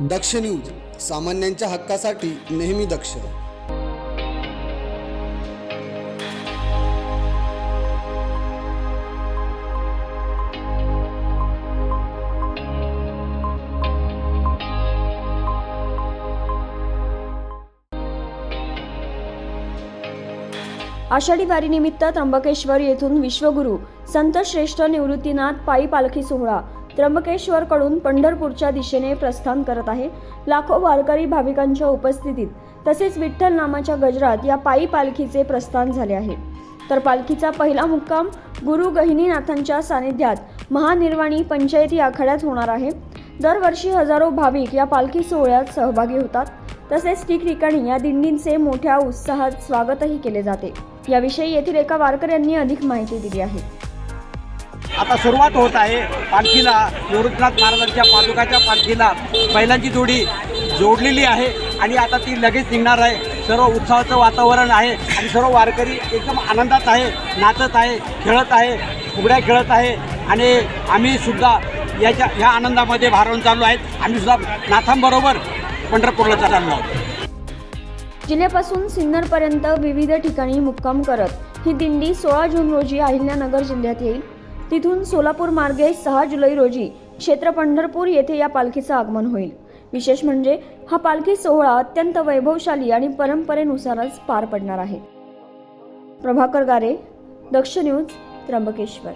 दक्ष news सामान्यांच्या हक्कासाठी नेहमी दक्ष. आषाढी वारीनिमित्त त्र्यंबकेश्वर येथून विश्वगुरू संत श्रेष्ठ निवृत्तीनाथ पायी पालखी सोहळा. त्र्यंबकेश्वरकडून पंढरपूरच्या दिशेने प्रस्थान करत आहे. लाखो वारकरी भाविकांच्या उपस्थितीत तसेच विठ्ठल नामाच्या गजरात या पायी पालखीचे प्रस्थान झाले आहे. तर पालखीचा पहिला मुक्काम गुरु गहिनीनाथांच्या सानिध्यात महानिर्वाणी पंचायती आखाड्यात होणार आहे. दरवर्षी हजारो भाविक या पालखी सोहळ्यात सहभागी होतात. तसेच ठिकठिकाणी या दिंडींचे मोठ्या उत्साहात स्वागतही केले जाते. याविषयी येथील एका वारकऱ्यांनी अधिक माहिती दिली आहे. आता सुरुवात होत आहे. पालखीला निवृत्तनाथ महाराजांच्या पादुकाच्या पालखीला बैलांची जोडी जोडलेली आहे. आणि आता ती लगेच निघणार आहे. सर्व उत्साहाचं वातावरण आहे. आणि सर्व वारकरी एकदम आनंदात आहे नाचत आहे खेळत आहे फुगड्या खेळत आहे. आणि आम्ही सुद्धा याच्या ह्या आनंदामध्ये भारावून चाललो आहेत आम्हीसुद्धा नाथांबरोबर पंढरपूरला चाललो आहोत. जिल्ह्यापासून सिन्नरपर्यंत विविध ठिकाणी मुक्काम करत ही दिंडी सोळा जून रोजी अहिल्यानगर जिल्ह्यात येईल. तिथून सोलापूर मार्गे सहा जुलै रोजी क्षेत्र पंढरपूर येथे या पालखीचं आगमन होईल. विशेष म्हणजे हा पालखी सोहळा अत्यंत वैभवशाली आणि परंपरेनुसारच पार पडणार आहे. प्रभाकर गारे दक्ष न्यूज त्र्यंबकेश्वर.